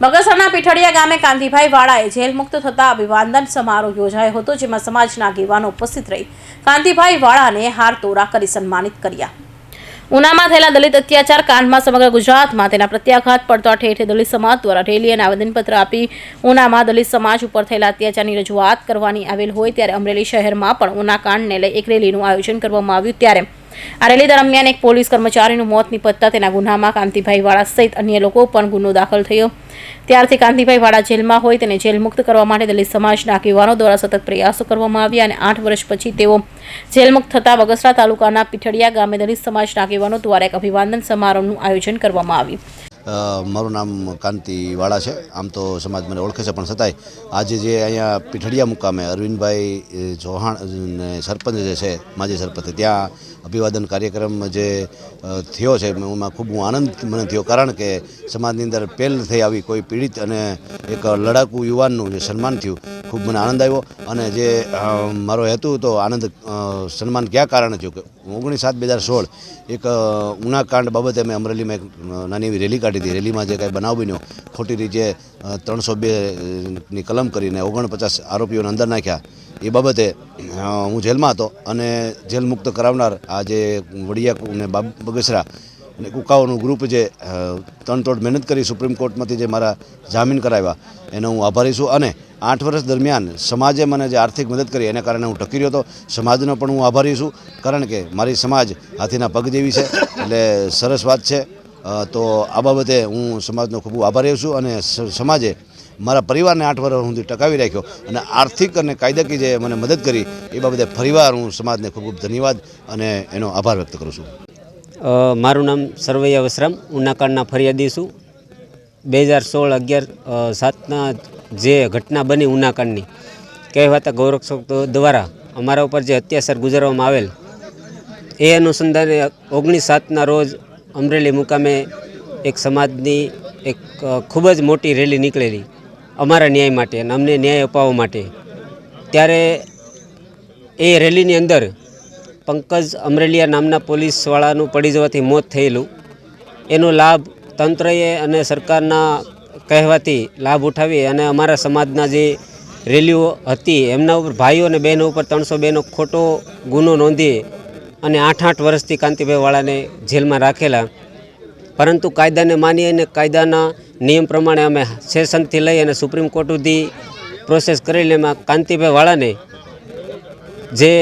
બગસરાના પીઠડિયા ગામે કાંતિભાઈ વાળાએ જેલ મુક્ત થતા અભિવાદન સમારોહ યોજાયો હતો, જેમાં સમાજના આગેવાનો ઉપસ્થિત રહી કાંતિભાઈ વાળાને હાર તોરા કરી સન્માનિત કર્યા. ઉનામાં થયેલા દલિત અત્યાચાર કાંડમાં સમગ્ર ગુજરાતમાં તેના પ્રત્યાઘાત પડતા ઠેર દલિત સમાજ દ્વારા રેલી અને આવેદનપત્ર આપી ઉનામાં દલિત સમાજ ઉપર થયેલા અત્યાચારની રજૂઆત કરવાની આવેલ હોય ત્યારે અમરેલી શહેરમાં પણ ઉના કાંડને લઈ એક રેલીનું આયોજન કરવામાં આવ્યું. ત્યારે આ રેલી દરમિયાન એક પોલીસ કર્મચારીનું મોત નિપજતા તેના ગુનામાં કાંતિભાઈ વાળા સહિત અન્ય લોકો પણ ગુનો દાખલ થયો. ત્યારથી કાંતિભાઈ વાળા જેલમાં હોય તેને જેલ મુક્ત કરવા માટે દલિત સમાજના આગેવાનો દ્વારા સતત પ્રયાસો કરવામાં આવ્યા અને આઠ વર્ષ પછી તેઓ જેલમુક્ત થતાં બગસરા તાલુકાના પીઠડિયા ગામે દલિત સમાજના આગેવાનો દ્વારા એક અભિવાદન સમારોહનું આયોજન કરવામાં આવ્યું. મારું નામ કાંતિ વાળા છે. આમ તો સમાજ મને ઓળખે છે, પણ છતાંય આજે જે અહીંયા પીઠડિયા મુકામે અરવિંદભાઈ ચૌહાણ સરપંચ જે છે, માજી સરપંચ, ત્યાં અભિવાદન કાર્યક્રમ જે થયો છે, એમાં ખૂબ આનંદ મને થયો. કારણ કે સમાજની અંદર પહેલ થઈ આવી કોઈ પીડિત અને એક લડાકુ યુવાનનું જે સન્માન થયું ખૂબ મને આનંદ આવ્યો. અને જે મારો હેતુ હતો આનંદ સન્માન ક્યાં કારણે થયું કે ઓગણીસ સાત બે હજાર સોળ એક ઉનાકાંડ બાબતે અમે અમરેલીમાં એક નાની એવી રેલી કાઢી હતી. રેલીમાં જે કાંઈ બનાવ બન્યો, ખોટી રીતે ત્રણસો બેની કલમ કરીને ઓગણપચાસ આરોપીઓને અંદર નાખ્યા. એ બાબતે હું જેલમાં હતો અને જેલ મુક્ત કરાવનાર આ જે વડિયા અને બગસરા અને કુકાઓનું ગ્રુપ જે તનતોડ મહેનત કરી સુપ્રીમ કોર્ટમાંથી જે મારા જામીન કરાવ્યા, એનો હું આભારી છું. અને આઠ વર્ષ દરમિયાન સમાજે મને જે આર્થિક મદદ કરી એના કારણે હું ટકી રહ્યો હતો. સમાજનો પણ હું આભારી છું. કારણ કે મારી સમાજ હાથીના પગ જેવી છે. એટલે સરસ વાત છે. તો આ બાબતે હું સમાજનો ખૂબ આભારી છું અને સમાજે મારા પરિવારને આઠ વર્ષ સુધી ટકાવી રાખ્યો અને આર્થિક અને કાયદાકીય જે મને મદદ કરી એ બાબતે ફરીવાર હું સમાજને ખૂબ ખૂબ ધન્યવાદ અને એનો આભાર વ્યક્ત કરું છું. મારું નામ સરવૈયા વસરામ ઉનાકાળના ફરિયાદી છું. બે હજાર સોળ અગિયાર સાતના જે ઘટના બની ઉનાકાંડની કહેવાતા ગૌરક્ષક દ્વારા અમારા ઉપર જે અત્યાચાર ગુજારવામાં આવેલ, એ અનુસંધાને ઓગણીસ સાતના રોજ અમરેલી મુકામે એક સમાજની એક ખૂબ જ મોટી રેલી નીકળેલી. અમારા ન્યાય માટે અને અમને ન્યાય અપાવવા માટે. ત્યારે એ રેલીની અંદર પંકજ અમરેલિયા નામના પોલીસવાળાનું પડી જવાથી મોત થયેલું. એનો લાભ તંત્રએ અને સરકારના કહેવાથી લાભ ઉઠાવી અને અમારા સમાજના જે રેલીઓ હતી, એમના ઉપર ભાઈઓ અને બહેનો ઉપર ત્રણસો બેનો ખોટો ગુનો નોંધી અને આઠ આઠ વર્ષથી કાંતિભાઈ વાળાને જેલમાં રાખેલા. પરંતુ કાયદાને માની અને કાયદાના નિયમ પ્રમાણે અમે સેશનથી લઈ અને સુપ્રીમ કોર્ટ સુધી પ્રોસેસ કરેલી એમાં કાંતિભાઈ વાળાને જે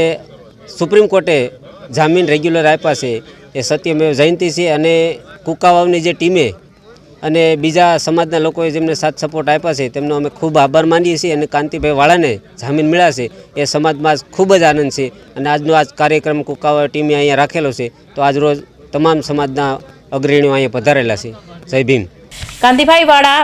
સુપ્રીમ કોર્ટે જામીન રેગ્યુલર આપ્યા છે, એ સત્યમેવ જયંતિ છે અને કુકાવાવની જે ટીમે અને બીજા સમાજના લોકોએ જેમને સાથ સપોર્ટ આપ્યા છે, તેમનો અમે ખૂબ આભાર માનીએ છીએ અને કાંતિભાઈ વાળાને જામીન મળ્યા એ સમાજમાં ખૂબ જ આનંદ છે અને આજનો આજ કાર્યક્રમ કુકાવા ટીમે અહીંયા રાખેલો છે. તો આજ રોજ તમામ સમાજના અગ્રણીઓ અહીંયા પધારેલા છે. જય ભીમ. કાંતિભાઈ વાળા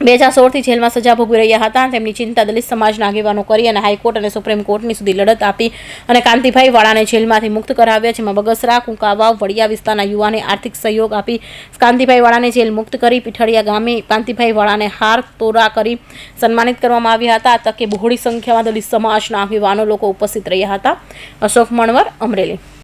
બે હજાર સોળથી જેલમાં સજા ભોગવી રહ્યા હતા તેમની ચિંતા દલિત સમાજના આગેવાનો કરી અને હાઈકોર્ટ અને સુપ્રીમ કોર્ટની સુધી લડત આપી અને કાંતિભાઈ વાળાને જેલમાંથી મુક્ત કરાવ્યા, જેમાં બગસરા, કુંકાવાવ, વડિયા વિસ્તારના યુવાને આર્થિક સહયોગ આપી કાંતિભાઈ વાળાને જેલ મુક્ત કરી પીઠળિયા ગામે કાંતિભાઈ વાળાને હાર તોરા કરી સન્માનિત કરવામાં આવ્યા હતા. તકે બહોળી સંખ્યામાં દલિત સમાજના આગેવાનો લોકો ઉપસ્થિત રહ્યા હતા. અશોક મણવર, અમરેલી.